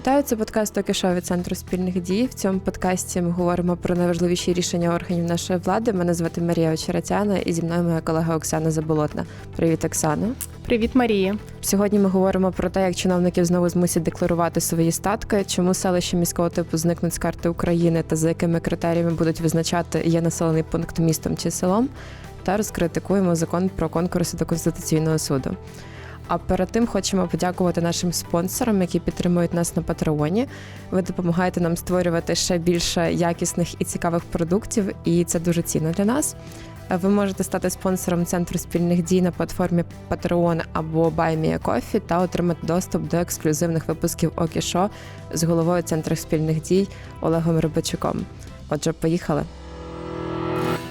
Вітаю, це подкаст «Токи шоу» від центру спільних дій. В цьому подкасті ми говоримо про найважливіші рішення органів нашої влади. Мене звати Марія Очеретяна і зі мною моя колега Оксана Заболотна. Привіт, Оксано. Привіт, Марія. Сьогодні ми говоримо про те, як чиновників знову змусять декларувати свої статки, чому селища міського типу зникнуть з карти України та за якими критеріями будуть визначати є населений пункт містом чи селом, та розкритикуємо закон про конкурси до конституційного суду. А перед тим хочемо подякувати нашим спонсорам, які підтримують нас на Патреоні. Ви допомагаєте нам створювати ще більше якісних і цікавих продуктів, і це дуже цінно для нас. Ви можете стати спонсором центру спільних дій на платформі Patreon або BuyMeACoffee та отримати доступ до ексклюзивних випусків Окішо з головою центру спільних дій Олегом Рибачуком. Отже, поїхали.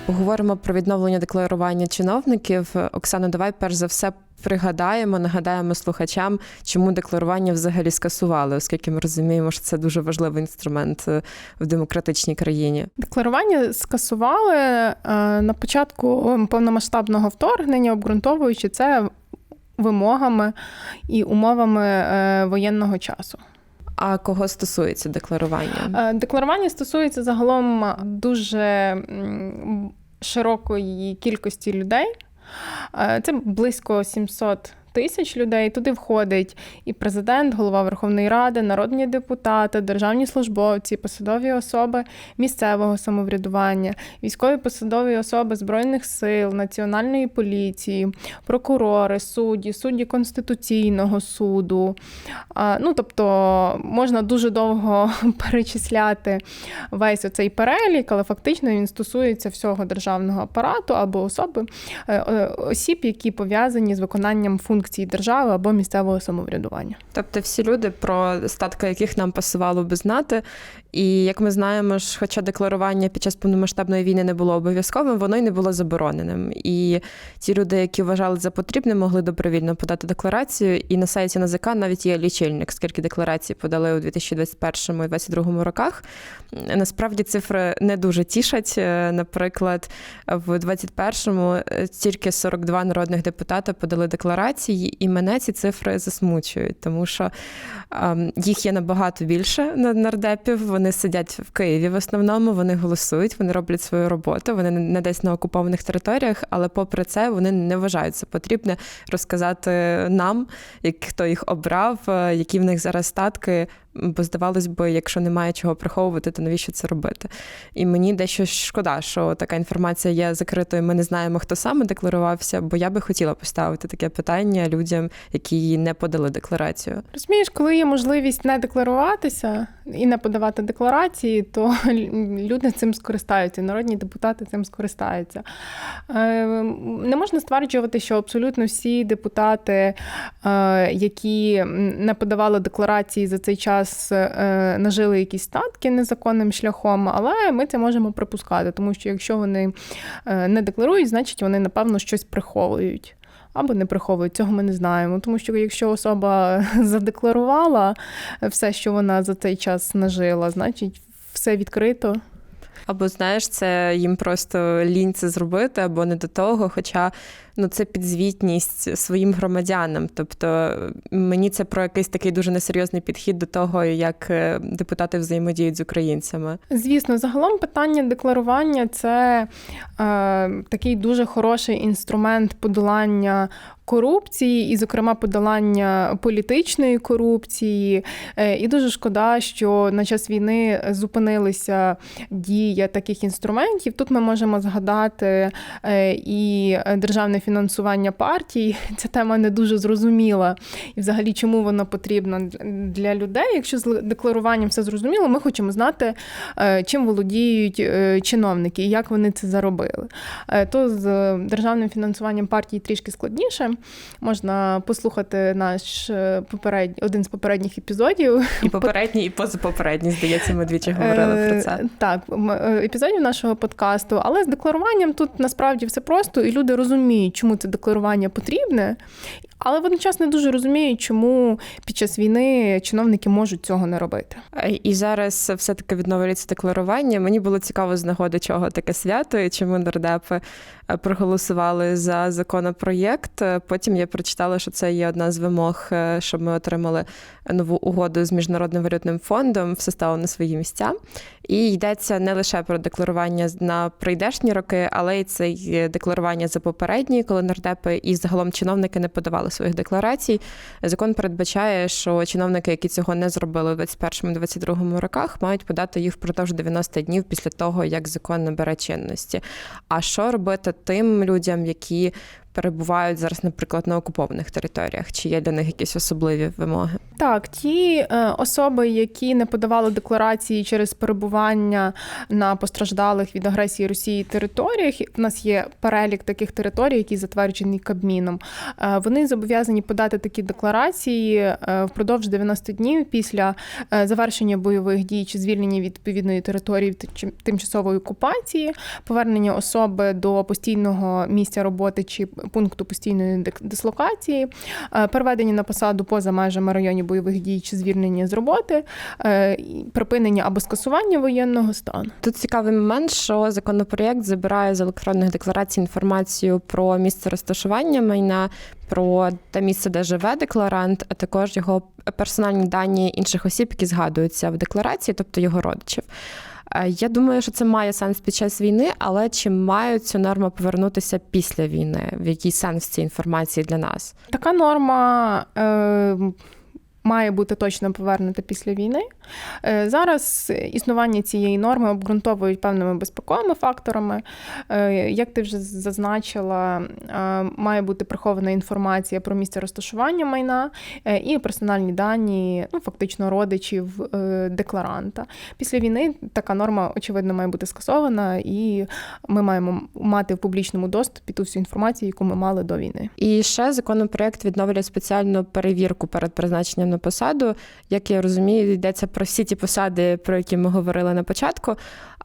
Поговоримо про відновлення декларування чиновників. Оксано, давай перш за все пригадаємо, нагадаємо слухачам, чому декларування взагалі скасували, оскільки ми розуміємо, що це дуже важливий інструмент е, в демократичній країні. Декларування скасували е, на початку повномасштабного вторгнення, обґрунтовуючи це вимогами і умовами е, воєнного часу. А кого стосується декларування? Декларування стосується загалом дуже широкої кількості людей. Це близько 700 тисяч людей. Туди входить і президент, голова Верховної Ради, народні депутати, державні службовці, посадові особи місцевого самоврядування, військові посадові особи Збройних сил, національної поліції, прокурори, судді, судді Конституційного суду. Ну, тобто можна дуже довго перечисляти весь оцей перелік, але фактично він стосується всього державного апарату або особи е, е, осіб, які пов'язані з виконанням функцій функції держави або місцевого самоврядування. Тобто всі люди, про статки яких нам пасувало би знати, і як ми знаємо, ж, хоча декларування під час повномасштабної війни не було обов'язковим, воно й не було забороненим. І ті люди, які вважали за потрібне, могли добровільно подати декларацію. І на сайті НАЗК навіть є лічильник, скільки декларацій подали у 2021 і 2022 роках. Насправді цифри не дуже тішать. Е, наприклад, в 2021-му е, тільки 42 народних депутати подали декларації, і мене ці цифри засмучують, тому що ем, їх є набагато більше на нардепів вони сидять в Києві в основному, вони голосують, вони роблять свою роботу, вони не десь на окупованих територіях, але попри це вони не вважають це потрібне розказати нам, як хто їх обрав, е, які в них зараз статки. Бо здавалось би, якщо немає чого приховувати, то навіщо це робити? І мені дещо шкода, що така інформація є закритою. Ми не знаємо, хто саме декларувався, бо я би хотіла поставити таке питання людям, які не подали декларацію. Розумієш, коли є можливість не декларуватися і не подавати декларації, то люди цим скористаються. Народні депутати цим скористаються. Е, не можна стверджувати, що абсолютно всі депутати, е, які не подавали декларації за цей час час е, нажили якісь статки незаконним шляхом, але ми це можемо припускати, тому що якщо вони е, не декларують, значить вони, напевно, щось приховують. Або не приховують, цього ми не знаємо. Тому що якщо особа задекларувала все, що вона за цей час нажила, значить все відкрито. Або знаєш, це їм просто лінь це зробити, або не до того. Хоча ну це підзвітність своїм громадянам. Тобто мені це про якийсь такий дуже несерйозний підхід до того, як е, депутати взаємодіють з українцями. Звісно, загалом питання декларування це е, такий дуже хороший інструмент подолання корупції, і, зокрема, подолання політичної корупції. Е, і дуже шкода, що на час війни зупинилися дія таких інструментів. Тут ми можемо згадати е, і державне фінансування партій. Ця тема не дуже зрозуміла. І, взагалі, чому воно потрібно для людей. Якщо з декларуванням все зрозуміло, ми хочемо знати, е, чим володіють чиновники і як вони це заробили. То з державним фінансуванням партій трішки складніше. Можна послухати наш е, попередній один з попередніх епізодів. І попередній, і позапопередній, здається, ми двічі говорили про це. Е, так, е, епізодів нашого подкасту, але з декларуванням тут насправді все просто, і люди розуміють, чому це декларування потрібне. Але водночас не дуже розуміють, чому під час війни чиновники можуть цього не робити. Е, І зараз все-таки відновлюється декларування. Мені було цікаво з нагоди чого таке свято і чому нардепи проголосували за законопроєкт. Е, Потім я прочитала, що це є одна з вимог, е, щоб ми отримали нову угоду з міжнародним валютним фондом, все стало на свої місця. І йдеться не лише про декларування на прийдешні роки, але й це декларування за попередні, коли нардепи і загалом чиновники не подавали своїх декларацій. Закон передбачає, що чиновники, які цього не зробили у 2021-2022 роках, мають подати їх впродовж 90 днів після того, як закон набере чинності. А що робити тим людям, які перебувають зараз, наприклад, на окупованих територіях? Чи є для них якісь особливі вимоги? Так, ті е, особи, які не подавали декларації через перебування на постраждалих від агресії Росії територіях, в нас є перелік таких територій, які затверджений Кабміном. Е, вони зобов'язані подати такі декларації е, впродовж 90 днів після е, завершення бойових дій чи звільнення відповідної території тимчасової окупації, повернення особи до постійного місця роботи чи пункту постійної дислокації, е, переведення на посаду поза межами районів бойових дій чи звільнення з роботи, е, припинення або скасування воєнного стану. Тут цікавий момент, що законопроєкт забирає з електронних декларацій інформацію про місце розташування майна, про те місце, де живе декларант, а також його персональні дані інших осіб, які згадуються в декларації, тобто його родичів. Е, Я думаю, що це має сенс під час війни, але чи мають цю норму повернутися після війни? В який сенс цієї інформації для нас? Така норма. Е, Має бути точно повернута після війни. Е, Зараз існування цієї норми обґрунтовують певними безпековими факторами. Е, Як ти вже зазначила, е, має бути прихована інформація про місце розташування майна і персональні дані, ну фактично родичів декларанта. Після війни така норма, очевидно, має бути скасована, і ми маємо мати в публічному доступі ту всю інформацію, яку ми мали до війни. І ще законопроєкт відновлює спеціальну перевірку перед призначенням на посаду. Як я розумію, йдеться про всі ті посади, про які ми говорили на початку.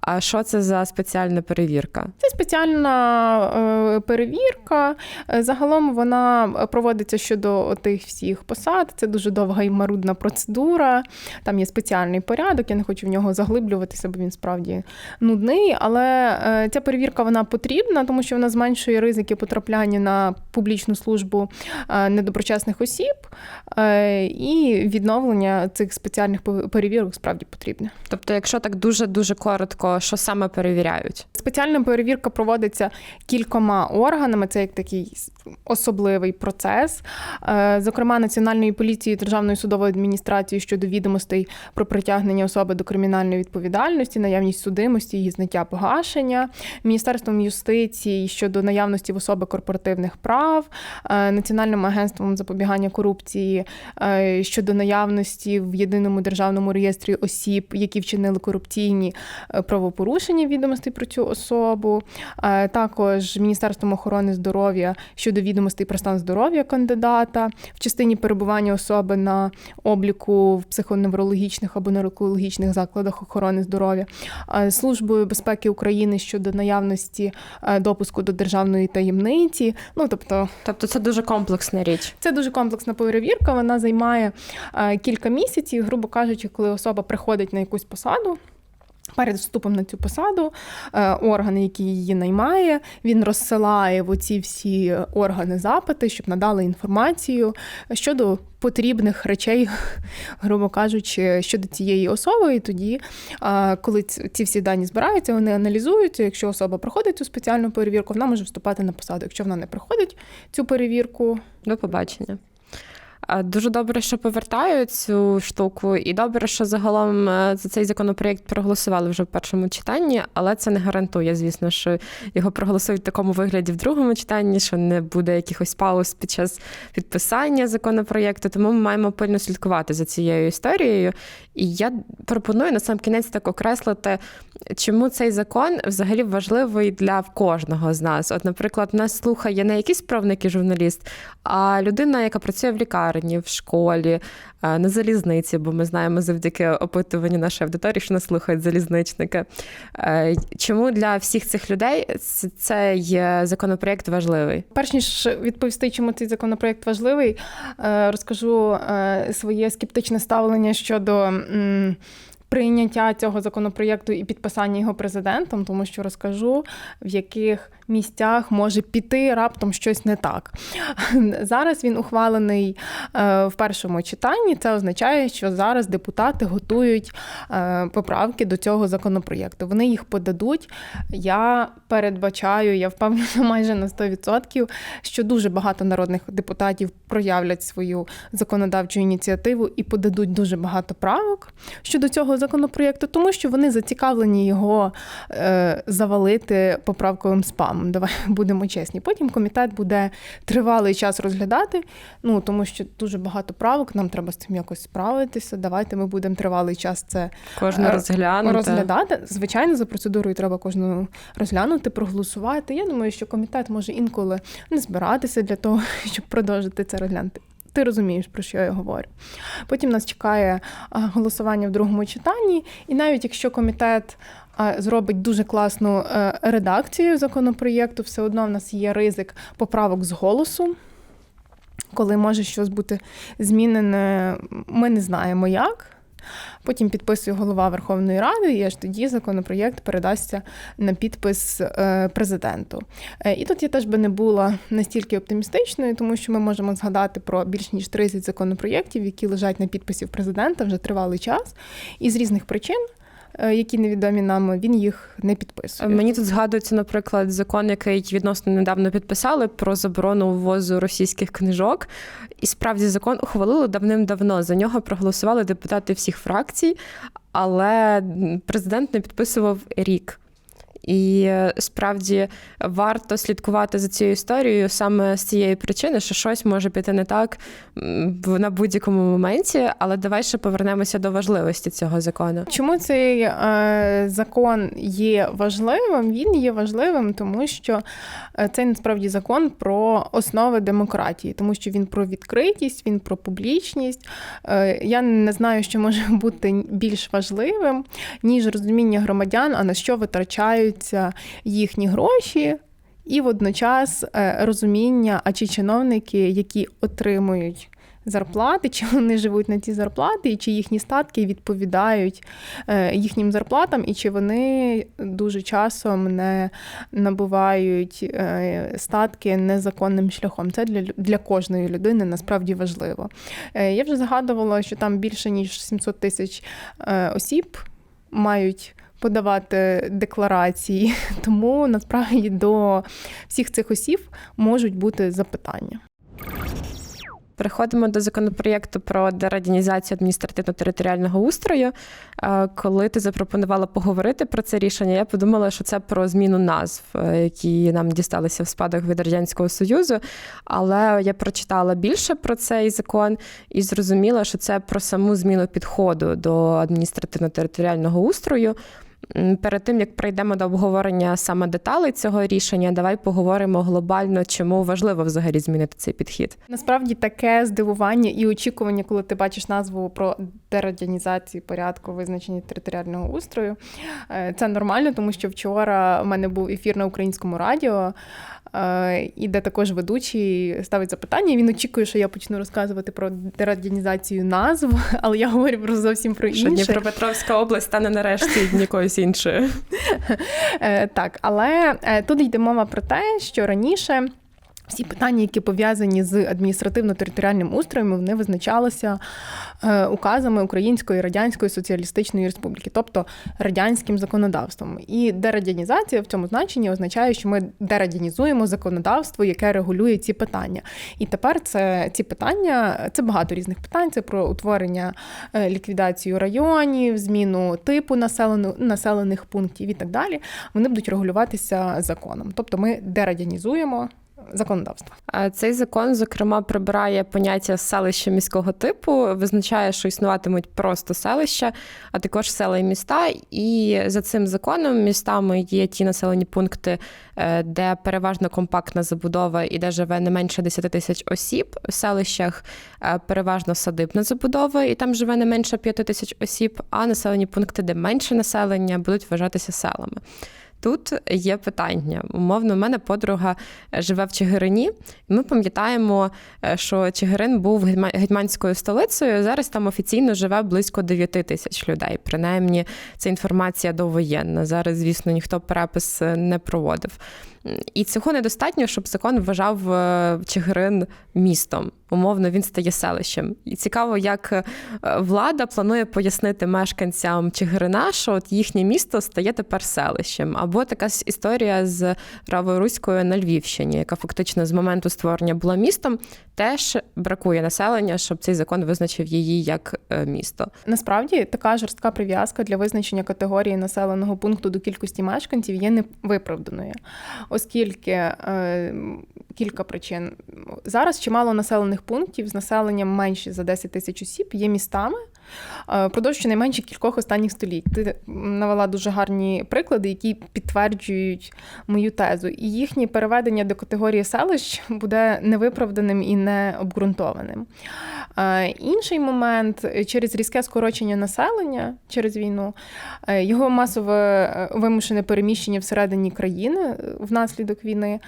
А що це за спеціальна перевірка? Це спеціальна е, перевірка. Е, Загалом вона проводиться щодо тих всіх посад. Це дуже довга і марудна процедура. Там є спеціальний порядок. Я не хочу в нього заглиблюватися, бо він справді нудний. Але е, ця перевірка вона потрібна, тому що вона зменшує ризики потрапляння на публічну службу недоброчесних осіб, е, і відновлення цих спеціальних перевірок справді потрібне. Тобто, якщо так дуже дуже коротко, що саме перевіряють? Спеціальна перевірка проводиться кількома органами. Це як такий особливий процес. Е, Зокрема, Національною поліцією Державною судовою адміністрацією щодо відомостей про притягнення особи до кримінальної відповідальності, наявність судимості, її зняття погашення, Міністерством юстиції щодо наявності в особи корпоративних прав, е, Національним агентством запобігання корупції е, щодо наявності в єдиному державному реєстрі осіб, які вчинили корупційні е, правопорушення відомостей про цю особу, е, також Міністерством охорони здоров'я щодо відомостей про стан здоров'я кандидата в частині перебування особи на обліку в психоневрологічних або наркологічних закладах охорони здоров'я, е, Службою безпеки України щодо наявності допуску до державної таємниці. Ну тобто Тобто, це дуже комплексна річ. це дуже комплексна перевірка. Вона займає кілька місяців, грубо кажучи, коли особа приходить на якусь посаду. Перед вступом на цю посаду е, орган, який її наймає, він розсилає в оці всі органи запити, щоб надали інформацію щодо потрібних речей, грубо кажучи, щодо цієї особи. І тоді, е, коли ці всі дані збираються, вони аналізуються. Якщо особа проходить цю спеціальну перевірку, вона може вступати на посаду. Якщо вона не проходить цю перевірку, До побачення. А, Дуже добре, що повертають цю штуку, і добре, що загалом е, за цей законопроєкт проголосували вже в першому читанні, але це не гарантує, звісно, що його проголосують в такому вигляді в другому читанні, що не буде якихось пауз під час підписання законопроєкту. Тому ми маємо пильно слідкувати за цією історією. І я пропоную на сам кінець так окреслити, чому цей закон взагалі важливий для кожного з нас. От, наприклад, нас слухає не якийсь правник і журналіст, а людина, яка працює в лікарні лікарні, в школі, е, на залізниці, бо ми знаємо завдяки опитуванню нашої аудиторії, що нас слухають залізничники. Е, Чому для всіх цих людей цей законопроєкт важливий? Перш ніж відповісти, чому цей законопроєкт важливий, е, розкажу своє скептичне ставлення щодо. Прийняття цього законопроєкту і підписання його президентом, тому що розкажу, в яких місцях може піти раптом щось не так. Зараз він ухвалений е, в першому читанні. Це означає, що зараз депутати готують е, поправки до цього законопроєкту. Вони їх подадуть. Я передбачаю, я впевнена майже на 100%, що дуже багато народних депутатів проявлять свою законодавчу ініціативу і подадуть дуже багато правок щодо цього законопроєкту, тому що вони зацікавлені його е, завалити поправковим спамом. Давай будемо чесні. Потім комітет буде тривалий час розглядати. Ну тому що дуже багато правок, нам треба з цим якось справитися. Давайте ми будемо тривалий час це Кожну Е, розглянути. розглядати. Звичайно, за процедурою треба кожну розглянути, проголосувати. Я думаю, що комітет може інколи не збиратися для того, щоб продовжити це розглянути. Ти розумієш, про що я говорю. Потім нас чекає голосування в другому читанні, і навіть якщо комітет зробить дуже класну е, редакцію законопроєкту, все одно в нас є ризик поправок з голосу. Коли може щось бути змінене, ми не знаємо як. Потім підписує голова Верховної Ради, і аж тоді законопроєкт передасться на підпис е, президенту. Е, І тут я теж би не була настільки оптимістичною, тому що ми можемо згадати про більш ніж 30 законопроєктів, які лежать на підписі президента вже тривалий час, і з різних причин. Е, Які невідомі нам, він їх не підписує. Мені тут згадується, наприклад, закон, який відносно недавно підписали про заборону ввозу російських книжок. І справді закон ухвалили давним-давно. За нього проголосували депутати всіх фракцій, але президент не підписував рік. І е, справді варто слідкувати за цією історією саме з цієї причини, що щось може піти не так на будь-якому моменті. Але давай ще повернемося до важливості цього закону. Чому цей е, закон є важливим? Він є важливим, тому що е, це насправді закон про основи демократії, тому що він про відкритість, він про публічність. Е, я не знаю, що може бути більш важливим, ніж розуміння громадян, а на що витрачаються їхні гроші. І водночас е, розуміння, а чи чиновники, які отримують зарплати, чи вони живуть на ці зарплати, і чи їхні статки відповідають е, їхнім зарплатам, і чи вони дуже часом не набувають е, статки незаконним шляхом. Це для, для кожної людини насправді важливо. Я вже згадувала, що там більше ніж 700 тисяч осіб мають. Подавати декларації, тому насправді до всіх цих осіб можуть бути запитання. Переходимо до законопроєкту про дерадянізацію адміністративно-територіального устрою. Е, Коли ти запропонувала поговорити про це рішення, я подумала, що це про зміну назв, е, які нам дісталися в спадок від Радянського Союзу. Але я прочитала більше про цей закон і зрозуміла, що це про саму зміну підходу до адміністративно-територіального устрою. Перед тим як прийдемо до обговорення саме деталей цього рішення, давай поговоримо глобально, чому важливо взагалі змінити цей підхід. Насправді таке здивування і очікування, коли ти бачиш назву про дерадянізацію порядку визначення територіального устрою. Е, Це нормально, тому що вчора в мене був ефір на українському радіо, і де також ведучий ставить запитання. Він очікує, що я почну розказувати про дерадянізацію назв, але я говорю про зовсім про Що інше. Дніпропетровська область стане нарешті якоюсь іншою. Е, Так, але е, тут йде мова про те, що раніше. Всі питання, які пов'язані з адміністративно-територіальним устроєм, вони визначалися е, указами Української Радянської Соціалістичної Республіки, тобто радянським законодавством. І дерадянізація в цьому значенні означає, що ми дерадянізуємо законодавство, яке регулює ці питання. І тепер це ці питання, це багато різних питань. Це про утворення е, ліквідацію районів, зміну типу населених, населених пунктів і так далі. Вони будуть регулюватися законом. Тобто ми дерадянізуємо законодавства. Цей закон, зокрема, прибирає поняття селища міського типу, визначає, що існуватимуть просто селища, а також села і міста. І за цим законом містами є ті населені пункти, е, де переважно компактна забудова і де живе не менше 10 тисяч осіб. В селищах е, переважно садибна забудова, і там живе не менше 5 тисяч осіб. А населені пункти, де менше населення, будуть вважатися селами. Тут є питання. Умовно, у мене подруга живе в Чигирині, ми пам'ятаємо, е, що Чигирин був гетьма- гетьманською столицею. Зараз там офіційно живе близько 9 тисяч людей. Принаймні, це інформація довоєнна. Зараз, звісно, ніхто перепис е, не проводив. І цього недостатньо, щоб закон вважав е, Чигирин містом. Умовно, він стає селищем. І цікаво, як е, влада планує пояснити мешканцям Чигирина, що от їхнє місто стає тепер селищем. Або така історія з Раворуською на Львівщині, яка фактично з моменту створення була містом, теж бракує населення, щоб цей закон визначив її як е, місто. Насправді така жорстка прив'язка для визначення категорії населеного пункту до кількості мешканців є невиправданою, оскільки е, кілька причин. Зараз чимало населених пунктів з населенням менше за 10 тисяч осіб є містами. Е, Впродовж щонайменше кількох останніх століть. Ти навела дуже гарні приклади, які підтверджують мою тезу. І їхнє переведення до категорії селищ буде невиправданим і необґрунтованим. Е, Інший момент через різке скорочення населення через війну, е, його масове вимушене переміщення всередині країни внаслідок війни.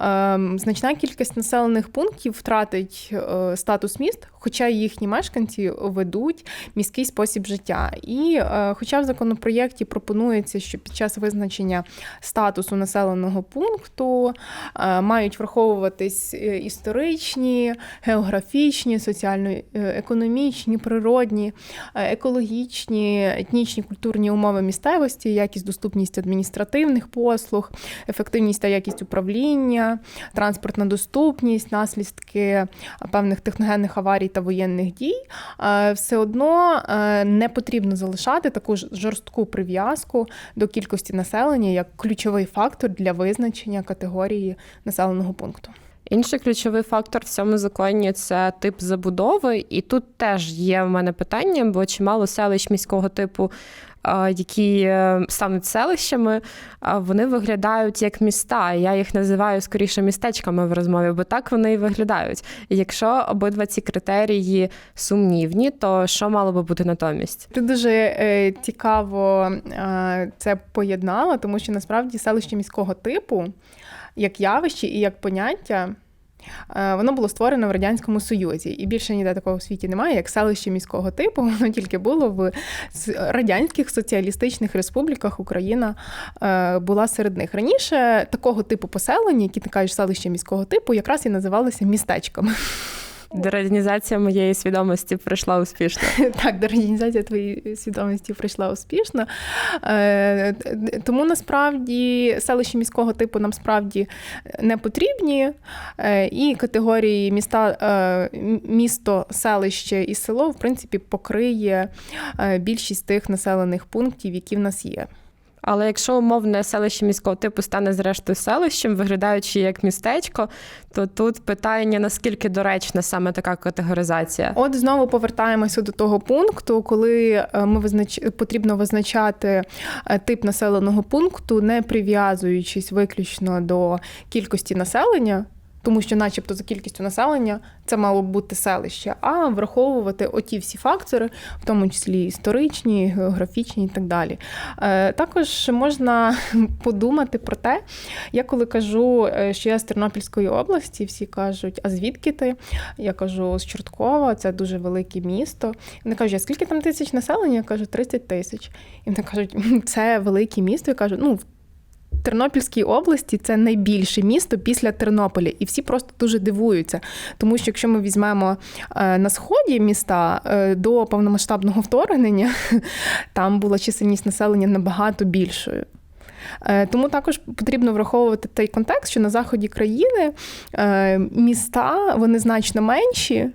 е, Значна кількість населених пунктів втратить статус міст, хоча їхні мешканці ведуть міський спосіб життя. І е, хоча в законопроєкті пропонується, що під час визначення статусу населеного пункту е, мають враховуватись е, історичні, географічні, соціально-економічні, природні, екологічні, етнічні, культурні умови місцевості, якість, доступність адміністративних послуг, ефективність та якість управління, транспортна доступність, наслідки певних техногенних аварій та воєнних дій, все одно е, не потрібно залишати таку жорстку прив'язку до кількості населення як ключовий фактор для визначення категорії населеного пункту. Інший ключовий фактор в цьому законі це тип забудови, і тут теж є в мене питання, бо чимало селищ міського типу, які е, стануть селищами, вони виглядають як міста. Я їх називаю скоріше містечками в розмові, бо так вони і виглядають. Якщо обидва ці критерії сумнівні, то що мало би бути натомість? Ти дуже е, цікаво е, це поєднала, тому що насправді селище міського типу, як явище і як поняття. Е, Воно було створено в радянському союзі, і більше ніде такого в світі немає, як селище міського типу. Воно тільки було в радянських соціалістичних республіках. Україна е, була серед них. Раніше такого типу поселення, які ти кажеш селище міського типу, якраз і називалися містечками. Дерадянізація моєї свідомості пройшла успішно. Так, дерадянізація твоєї свідомості пройшла успішно. Е, Тому насправді селища міського типу нам справді не потрібні. Е, І категорії міста, е, місто, селище і село, в принципі, покриє більшість тих населених пунктів, які в нас є. Але якщо умовне селище міського типу стане зрештою селищем, виглядаючи як містечко, то тут питання наскільки доречна саме така категоризація. От знову повертаємося до того пункту, коли е, ми визнач... потрібно визначати е, тип населеного пункту, не прив'язуючись виключно до кількості населення. Тому що, начебто, за кількістю населення це мало б бути селище, а враховувати оті всі фактори, в тому числі історичні, географічні і так далі. Е, Також можна подумати про те, я коли кажу, е, що я з Тернопільської області, всі кажуть, а звідки ти? Я кажу, з Чорткова, це дуже велике місто. Вони кажуть, а скільки там тисяч населення? Я кажу, 30 тисяч. І вони кажуть, це велике місто. Я кажу, ну. Тернопільській області це найбільше місто після Тернополя, і всі просто дуже дивуються. Тому що якщо ми візьмемо е, на сході міста е, до повномасштабного вторгнення, там була чисельність населення набагато більшою. Е, Тому також потрібно враховувати той контекст, що на заході країни міста вони значно менші.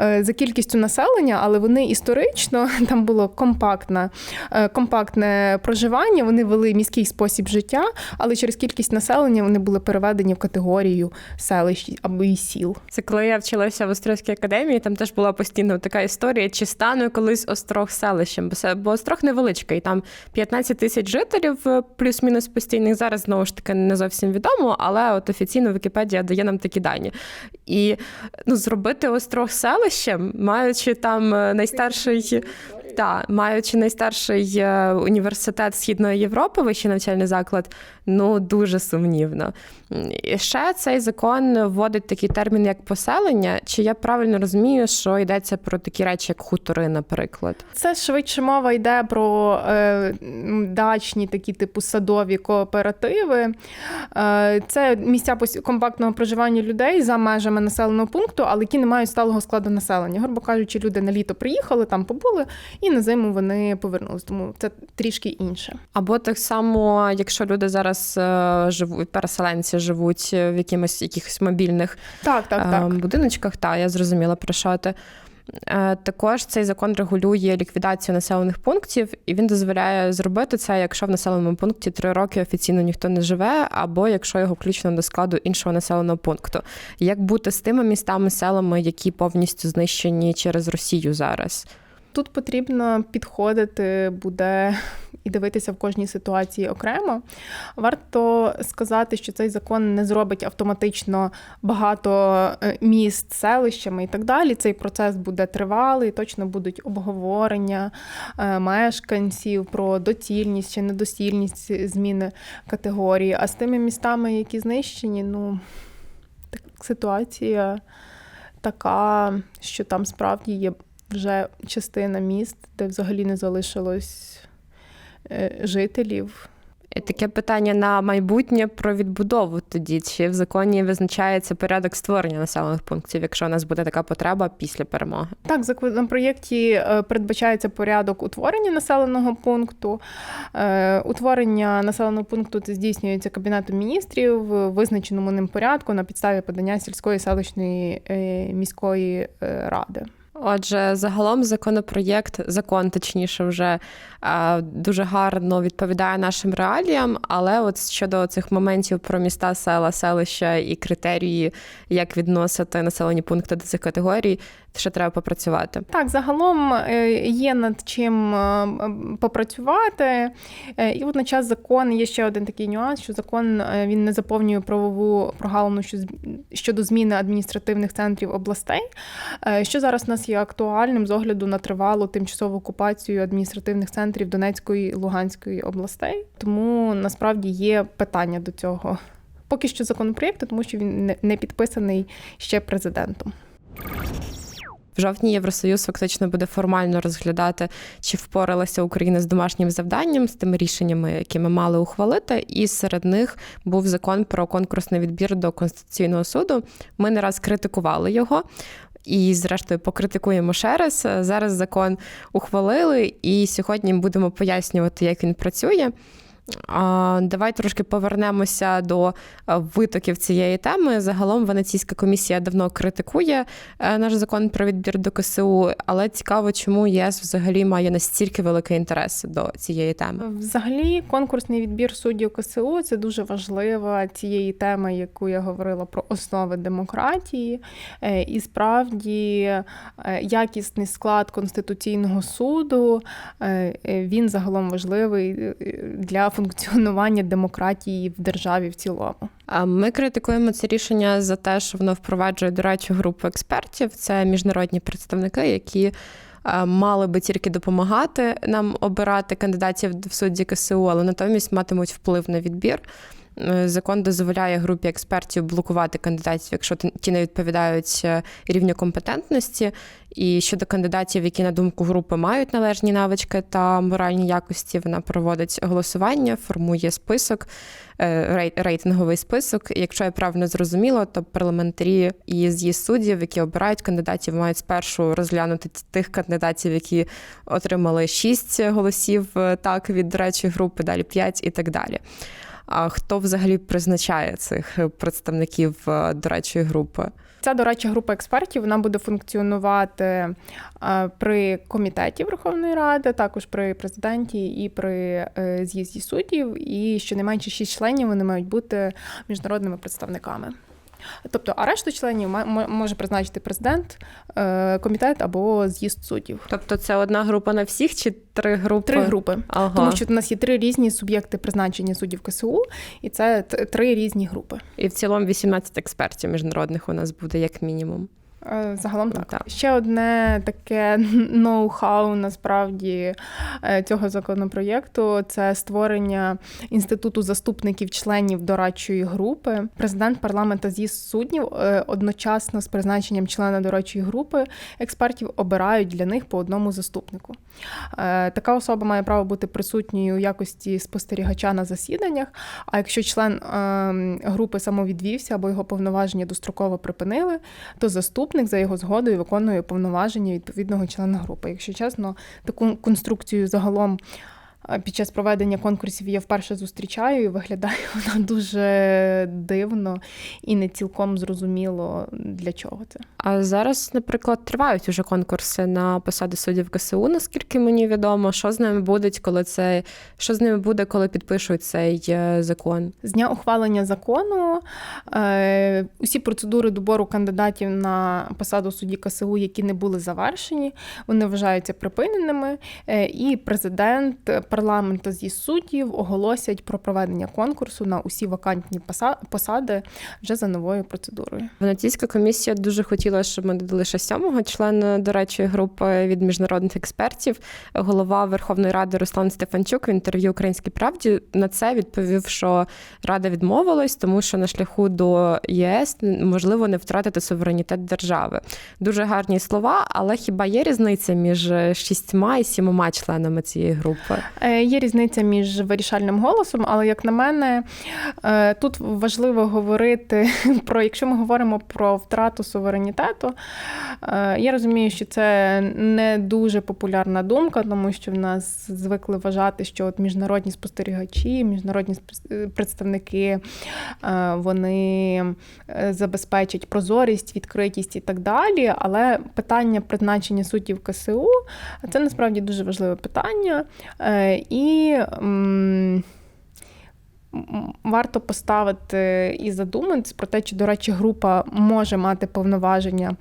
Е, за кількістю населення, але вони історично там було компактне, компактне проживання. Вони вели міський спосіб життя, але через кількість населення вони були переведені в категорію селищ або і сіл. Це коли я вчилася в Острозькій академії, там теж була постійно така історія, чи стане колись острог селищем, бо острог невеличкий, там 15 тисяч жителів, е, плюс-мінус постійних. Зараз знову ж таки не зовсім відомо, але от офіційно Вікіпедія дає нам такі дані. І ну, зробити острог селищем, маючи там е, найстарший. Та маючи найстарший е, університет Східної Європи, вищий навчальний заклад, ну дуже сумнівно. І ще цей закон вводить такий термін, як поселення. Чи я правильно розумію, що йдеться про такі речі, як хутори, наприклад? Це швидше мова йде про е, дачні такі типу садові кооперативи. Е, це місця компактного проживання людей за межами населеного пункту, але які не мають сталого складу населення. Грубо кажучи, люди на літо приїхали, там побули, і на зиму вони повернулись. Тому це трішки інше. Або так само, якщо люди зараз е, живуть, переселенці живуть в якимось якихось мобільних Так, так, е, так. будиночках, та я зрозуміла про що ти. Е, Також цей закон регулює ліквідацію населених пунктів, і він дозволяє зробити це, якщо в населеному пункті три роки офіційно ніхто не живе, або якщо його включено до складу іншого населеного пункту. Як бути з тими містами, селами, які повністю знищені через Росію зараз? Тут потрібно підходити буде і дивитися в кожній ситуації окремо. Варто сказати, що цей закон не зробить автоматично багато е, міст селищами і так далі. Цей процес буде тривалий, точно будуть обговорення е, мешканців про доцільність чи недоцільність зміни категорії. А з тими містами, які знищені, ну так, ситуація така, що там справді є вже частина міст, де взагалі не залишилось е, жителів. Таке питання на майбутнє про відбудову тоді. Чи в законі визначається порядок створення населених пунктів, якщо у нас буде така потреба після перемоги? Так, в законопроєкті е, передбачається порядок утворення населеного пункту. Е, Утворення населеного пункту здійснюється Кабінетом міністрів в визначеному ним порядку на підставі подання сільської селищної е, міської е, ради. Отже, загалом законопроєкт, закон точніше, вже дуже гарно відповідає нашим реаліям, але от щодо цих моментів про міста, села, селища і критерії, як відносити населені пункти до цих категорій, ще треба попрацювати. Так, загалом е, є над чим е, попрацювати. Е, І водночас закон є ще один такий нюанс, що закон він не заповнює правову прогалину щодо зміни адміністративних центрів областей, що зараз у нас є актуальним з огляду на тривалу тимчасову окупацію адміністративних центрів Донецької і Луганської областей. Тому насправді є питання до цього. Поки що законопроєкту, тому що він не підписаний ще президентом. В жовтні Євросоюз фактично буде формально розглядати, чи впоралася Україна з домашнім завданням, з тими рішеннями, які ми мали ухвалити. І серед них був закон про конкурсний відбір до Конституційного суду. Ми не раз критикували його. І, зрештою, покритикуємо ще раз. Зараз закон ухвалили, і сьогодні будемо пояснювати, як він працює. Давай трошки повернемося до витоків цієї теми. Загалом Венеційська комісія давно критикує е, наш закон про відбір до КСУ, але цікаво, чому ЄС взагалі має настільки великий інтерес до цієї теми. Взагалі, конкурсний відбір суддів КСУ це дуже важлива цієї теми, яку я говорила про основи демократії. Е, І справді е, якісний склад Конституційного суду е, е, він загалом важливий е, для функціонування демократії в державі в цілому. Ми критикуємо це рішення за те, що воно впроваджує до речі, групу експертів. Це міжнародні представники, які мали би тільки допомагати нам обирати кандидатів в судді КСУ, але натомість матимуть вплив на відбір. Е, Закон дозволяє групі експертів блокувати кандидатів, якщо ті- не відповідають е, рівню компетентності. І щодо кандидатів, які на думку групи мають належні навички та моральні якості, вона проводить голосування, формує список, е, рейтинговий список. І Якщо я правильно зрозуміла, то парламентарі і з'їзд суддів, які обирають кандидатів, мають спершу розглянути тих кандидатів, які отримали 6 голосів так від дорадчої групи, далі 5 і так далі. А хто взагалі призначає цих е, представників е, дорадчої групи? Ця дорадча група експертів вона буде функціонувати е, при комітеті Верховної Ради, також при президенті і при з'їзді суддів. І щонайменше шість членів вони мають бути міжнародними представниками. Тобто, а решту членів може призначити президент, е, комітет або з'їзд суддів. Тобто це одна група на всіх чи три групи? Три групи. Ага. Тому що у нас є три різні суб'єкти призначення суддів КСУ, і це три різні групи. І в цілому 18 експертів міжнародних у нас буде як мінімум. Е, Загалом так. Так. Ще одне таке ноу-хау насправді е, цього законопроєкту це створення інституту заступників членів дорадчої групи. Президент парламента з'їзд суддів е, одночасно з призначенням члена дорадчої групи експертів обирають для них по одному заступнику. Така особа має право бути присутньою у якості спостерігача на засіданнях. А якщо член е, групи самовідвівся або його повноваження достроково припинили, то заступник за його згодою виконує повноваження відповідного члена групи. Якщо чесно, таку конструкцію загалом під час проведення конкурсів я вперше зустрічаю і виглядає вона дуже дивно і не цілком зрозуміло для чого це. А зараз, наприклад, тривають уже конкурси на посади суддів КСУ, наскільки мені відомо, що з ними буде, коли це що з ними буде, коли підпишуть цей е, закон. З дня ухвалення закону е, усі процедури добору кандидатів на посаду судді КСУ, які не були завершені, вони вважаються припиненими. Е, і президент, парламент та з'їзд суддів оголосять про проведення конкурсу на усі вакантні поса- посади вже за новою процедурою. Венеційська комісія дуже хотіла, щоб ми додали ще сьомого члена дорадчої групи від міжнародних експертів. Голова Верховної Ради Руслан Стефанчук в інтерв'ю Українській правді на це відповів, що Рада відмовилась, тому що на шляху до ЄС можливо не втратити суверенітет держави. Дуже гарні слова, але хіба є різниця між шістьма і сімома членами цієї групи? Е, Є різниця між вирішальним голосом, але як на мене, е, тут важливо говорити про, якщо ми говоримо про втрату суверенітету, е, я розумію, що це не дуже популярна думка, тому що в нас звикли вважати, що от міжнародні спостерігачі, міжнародні представники, вони забезпечать прозорість, відкритість і так далі. Але питання призначення суддів КСУ це насправді дуже важливе питання. І варто поставити і задуматись про те, чи, до речі, група може мати повноваження.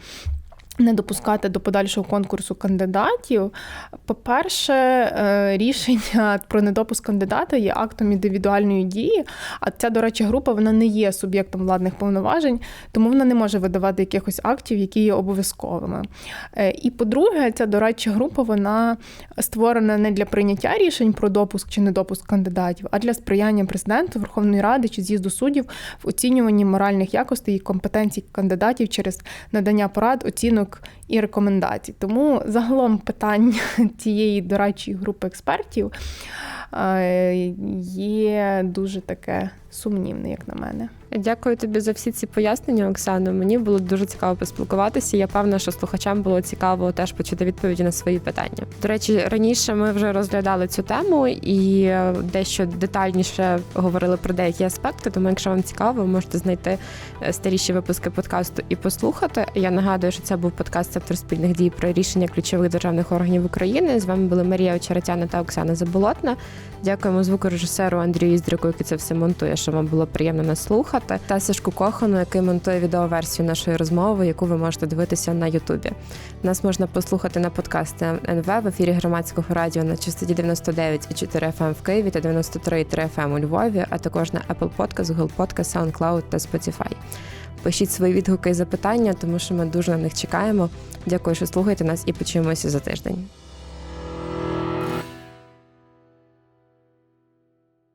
Не допускати до подальшого конкурсу кандидатів. По-перше, е, рішення про недопуск кандидата є актом індивідуальної дії, а ця, до речі, група вона не є суб'єктом владних повноважень, тому вона не може видавати якихось актів, які є обов'язковими. Е, І по-друге, ця дорадча група вона створена не для прийняття рішень про допуск чи недопуск кандидатів, а для сприяння президенту Верховної Ради чи з'їзду суддів в оцінюванні моральних якостей і компетенцій кандидатів через надання порад, оцінок і рекомендацій. Тому загалом питання цієї дорадчої групи експертів є дуже таке сумнівне, як на мене. Дякую тобі за всі ці пояснення, Оксано. Мені було дуже цікаво поспілкуватися. Я певна, що слухачам було цікаво теж почути відповіді на свої питання. До речі, раніше ми вже розглядали цю тему і дещо детальніше говорили про деякі аспекти. Тому, якщо вам цікаво, ви можете знайти е, старіші випуски подкасту і послухати. Я нагадую, що це був подкаст Центр спільних дій про рішення ключових державних органів України. З вами були Марія Очеретяна та Оксана Заболотна. Дякуємо звукорежисеру Андрію Іздрику, який це все монтує, щоб вам було приємно нас слухати. Та Сашку Кохану, який монтує відеоверсію нашої розмови, яку ви можете дивитися на Ютубі. Нас можна послухати на подкасті НВ в ефірі громадського радіо на частоті 99,4 FM в Києві та 93,3 FM у Львові, а також на Apple Podcast, Google Podcast, SoundCloud та Spotify. Пишіть свої відгуки і запитання, тому що ми дуже на них чекаємо. Дякую, що слухаєте нас і почуємося за тиждень.